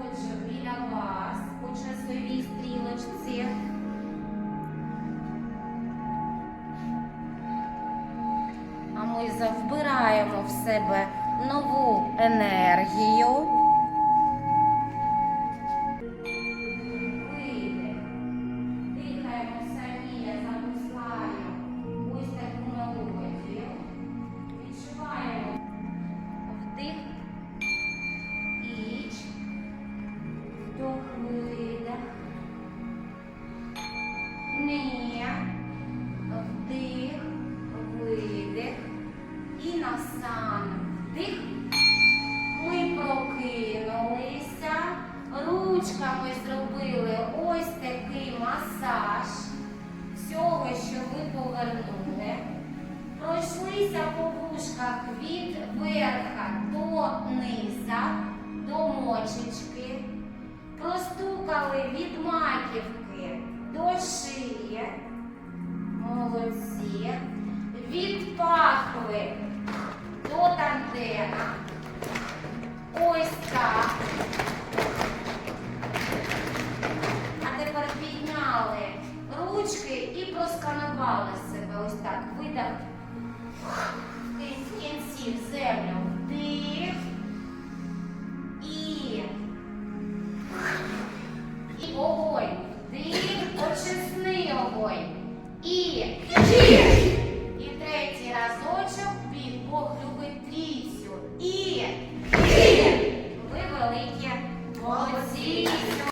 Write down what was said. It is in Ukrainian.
знаходжу біля вас у часовій стрілочці. А ми завбираємо в себе нову енергію. На сам вдих. Ми прокинулися. Ручками зробили ось такий масаж всього, що ви повернули. Пройшлися по вушках від верха до низа, до мочечки. Простукали від маківки ручки і просканували себе. Ось так. Видах.